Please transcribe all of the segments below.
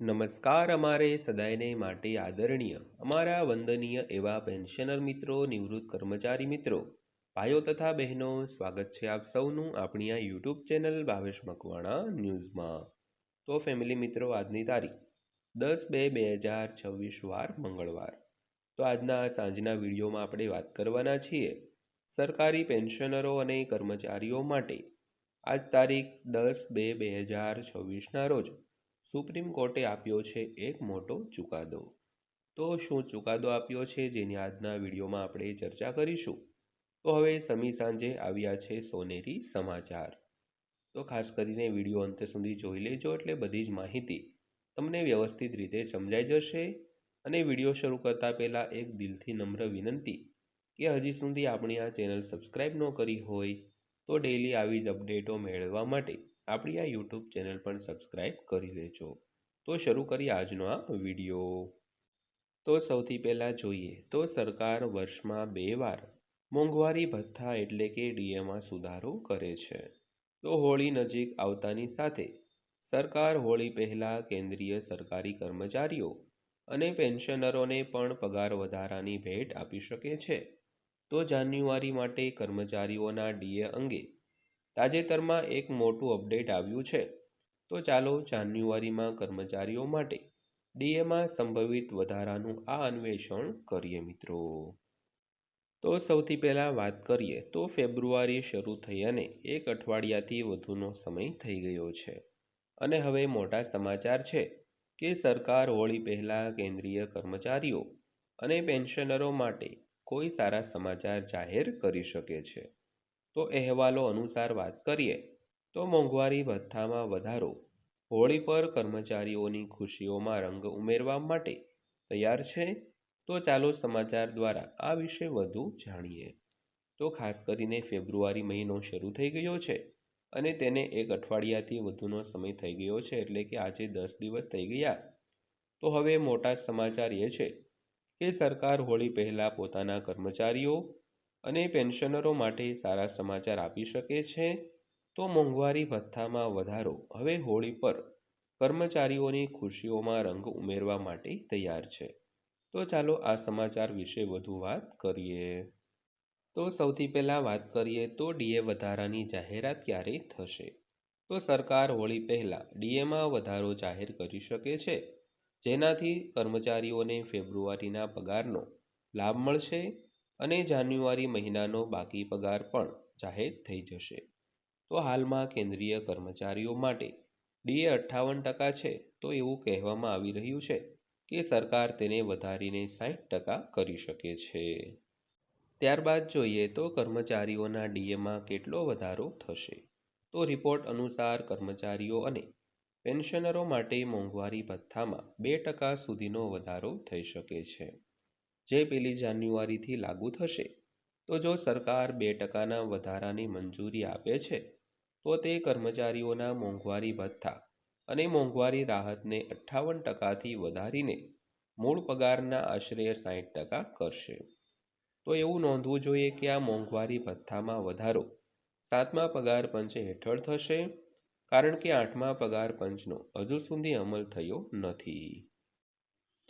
નમસ્કાર અમારે સદાયને માટે આદરણીય, અમારા વંદનીય એવા પેન્શનર મિત્રો, નિવૃત્ત કર્મચારી મિત્રો. ભાઈઓ તથા બહેનો, સ્વાગત છે આપ સૌનું આપણી આ યુટ્યુબ ચેનલ ભાવેશ મકવાણા ન્યૂઝમાં. તો ફેમિલી મિત્રો, આજની તારીખ દસ બે બે હજાર છવ્વીસ વાર મંગળવાર. તો આજના સાંજના વિડીયોમાં આપણે વાત કરવાના છીએ સરકારી પેન્શનરો અને કર્મચારીઓ માટે. આજ તારીખ દસ બે બે હજાર છવ્વીસના રોજ સુપ્રીમ કોર્ટે આપ્યો છે એક મોટો ચુકાદો. તો શું ચુકાદો આપ્યો છે જેની આજના વિડીયોમાં આપણે ચર્ચા કરીશું? તો હવે સમી સાંજે આવ્યા છે સોનેરી સમાચાર. તો ખાસ કરીને વીડિયો અંત સુધી જોઈ લેજો એટલે બધી જ માહિતી તમને વ્યવસ્થિત રીતે સમજાઈ જશે અને વીડિયો શરૂ કરતાં પહેલાં એક દિલથી નમ્ર વિનંતી કે હજી સુધી આપણી આ ચેનલ સબસ્ક્રાઈબ ન કરી હોય તો ડેલી આવી જ અપડેટો મેળવવા માટે આપણી આ યુટ્યુબ ચેનલ પણ સબસ્ક્રાઈબ કરી લેજો. તો શરૂ કરીએ આજનો આ વીડિયો તો સૌથી પહેલાં જોઈએ તો સરકાર વર્ષમાં બે વાર મોંઘવારી ભથ્થા એટલે કે ડીએમાં સુધારો કરે છે. તો હોળી નજીક આવતાની સાથે સરકાર હોળી પહેલાં કેન્દ્રીય સરકારી કર્મચારીઓ અને પેન્શનરોને પણ પગાર વધારાની ભેટ આપી શકે છે. તો જાન્યુઆરી માટે કર્મચારીઓના ડીએ અંગે તાજેતરમાં એક મોટું અપડેટ આવ્યું છે. તો ચાલો જાન્યુઆરીમાં કર્મચારીઓ માટે ડીએમાં સંભવિત વધારાનું આ અન્વેષણ કરીએ મિત્રો. તો સૌથી પહેલાં વાત કરીએ તો ફેબ્રુઆરી શરૂ થઈ અને એક અઠવાડિયાથી વધુનો સમય થઈ ગયો છે. અને હવે મોટા સમાચાર છે કે સરકાર હોળી પહેલાં કેન્દ્રીય કર્મચારીઓ અને પેન્શનરો માટે કોઈ સારા સમાચાર જાહેર કરી શકે છે. તો અહેવાલો અનુસાર વાત કરીએ તો મોંઘવારી ભથ્થામાં વધારો, હોળી પર કર્મચારીઓની ખુશીઓમાં રંગ ઉમેરવા માટે તૈયાર છે? તો ચાલો સમાચાર દ્વારા આ વિશે વધુ જાણીએ. તો ખાસ કરીને ફેબ્રુઆરી મહિનો શરૂ થઈ ગયો છે અને તેને એક અઠવાડિયાથી વધુનો સમય થઈ ગયો છે એટલે કે આજે દસ દિવસ થઈ ગયા. તો હવે મોટા સમાચાર એ છે કે સરકાર હોળી પહેલાં પોતાના કર્મચારીઓ અને પેન્શનરો માટે સારા સમાચાર આપી શકે છે, તો મોંઘવારી ભથ્થામાં વધારો હવે હોળી પર. કર્મચારીઓની ખુશીઓમાં રંગ ઉમેરવા માટે તૈયાર છે. તો ચાલો આ સમાચાર વિશે વધુ વાત કરીએ. તો સૌથી પહેલાં વાત કરીએ તો ડીએ વધારાની જાહેરાત ક્યારે થશે? તો સરકાર હોળી પહેલાં ડીએમાં વધારો જાહેર કરી શકે છે, જેનાથી કર્મચારીઓને ફેબ્રુઆરીના પગારનો લાભ મળશે. અને જાન્યુઆરી મહિનાનો બાકી પગાર પણ જાહેર થઈ જશે. તો હાલમાં કેન્દ્રીય કર્મચારીઓ માટે ડીએ અઠ્ઠાવન ટકા છે તો એવું કહેવામાં આવી રહ્યું છે કે સરકાર તેને વધારીને સાઠ ટકા કરી શકે છે. ત્યારબાદ જોઈએ તો કર્મચારીઓના ડીએમાં કેટલો વધારો થશે? તો રિપોર્ટ અનુસાર કર્મચારીઓ અને પેન્શનરો માટે મોંઘવારી ભથ્થામાં બે ટકા સુધીનો વધારો થઈ શકે છે. જે પેલી જાન્યુઆરીથી લાગુ થશે. તો જો સરકાર બે ટકાના વધારાની મંજૂરી આપે છે, તો તે કર્મચારીઓના મોંઘવારી ભથ્થા અને મોંઘવારી રાહતને અઠ્ઠાવન ટકાથી વધારીને મૂળ પગારના આશરે સાઠ ટકા કરશે. તો એવું નોંધવું જોઈએ કે આ મોંઘવારી ભથ્થામાં વધારો સાતમા પગાર પંચ હેઠળ થશે, કારણ કે આઠમા પગાર પંચનો હજુ સુધી અમલ થયો નથી.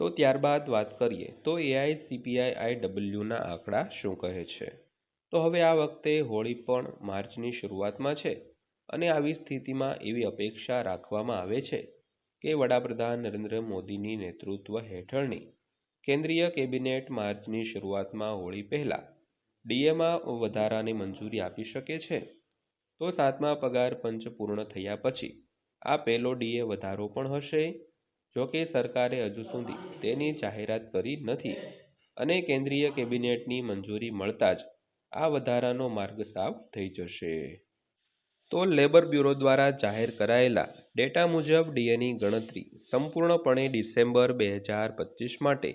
તો ત્યારબાદ વાત કરીએ, તો એઆઈસીપીઆઈ આઈ ડબલ્યુના આંકડા શું કહે છે? તો હવે આ વખતે હોળી પણ માર્ચની શરૂઆતમાં છે અને આવી સ્થિતિમાં એવી અપેક્ષા રાખવામાં આવે છે કે વડાપ્રધાન નરેન્દ્ર મોદીની નેતૃત્વ હેઠળની કેન્દ્રીય કેબિનેટ માર્ચની શરૂઆતમાં હોળી પહેલાં ડીએમાં વધારાની મંજૂરી આપી શકે છે. તો સાતમા પગાર પંચ પૂર્ણ થયા પછી આ પહેલો ડીએ વધારો પણ હશે જોકે સરકારે હજુ સુધી તેની જાહેરાત કરી નથી અને કેન્દ્રીય કેબિનેટની મંજૂરી મળતા જ આ વધારાનો માર્ગ સાફ થઈ જશે. તો લેબર બ્યુરો દ્વારા જાહેર કરાયેલા ડેટા મુજબ ડીએની ગણતરી સંપૂર્ણપણે ડિસેમ્બર બે હજાર પચીસ માટે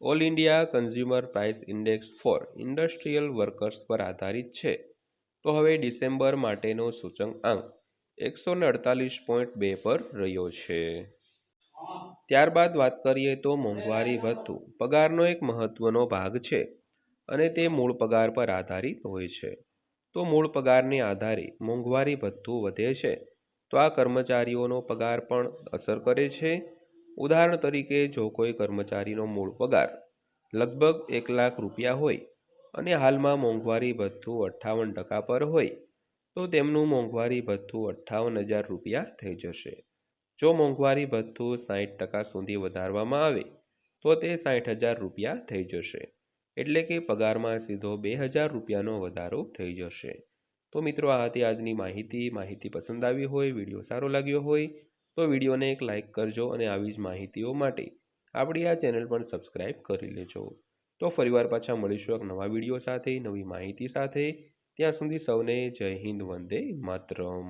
all India consumer price index for industrial workers પર આધારિત છે. તો હવે ડિસેમ્બર માટેનો સૂચકાંક એકસો ને અડતાલીસ પોઈન્ટ બે પર રહ્યો છે. ત્યારબાદ વાત કરીએ તો મોંઘવારી ભથ્થું પગારનો એક મહત્ત્વનો ભાગ છે અને તે મૂળ પગાર પર આધારિત હોય છે. તો મૂળ પગારને આધારે મોંઘવારી ભથ્થું વધે છે. તો આ કર્મચારીઓનો પગાર પણ અસર કરે છે. ઉદાહરણ તરીકે જો કોઈ કર્મચારીનો મૂળ પગાર લગભગ એક લાખ રૂપિયા હોય અને હાલમાં મોંઘવારી ભથ્થું અઠ્ઠાવન ટકા પર હોય, તો તેમનું મોંઘવારી ભથ્થું અઠ્ઠાવન હજાર રૂપિયા થઈ જશે. જો મોંઘવારી ભથ્થું સાહીઠ ટકા સુધી વધારવામાં આવે, તો તે સાઠ હજાર રૂપિયા થઈ જશે. એટલે કે પગારમાં સીધો બે હજાર રૂપિયાનો વધારો થઈ જશે. તો મિત્રો, આ હતી આજની માહિતી. માહિતી પસંદ આવી હોય, વીડિયો સારો લાગ્યો હોય, તો વિડીયોને એક લાઇક કરજો અને આવી જ માહિતીઓ માટે આપણી આ ચેનલ પણ સબસ્ક્રાઈબ કરી લેજો. તો ફરીવાર પાછા મળીશું એક નવા વીડિયો સાથે, નવી માહિતી સાથે. ત્યાં સુધી સૌને જય હિન્દ, વંદે માતરમ.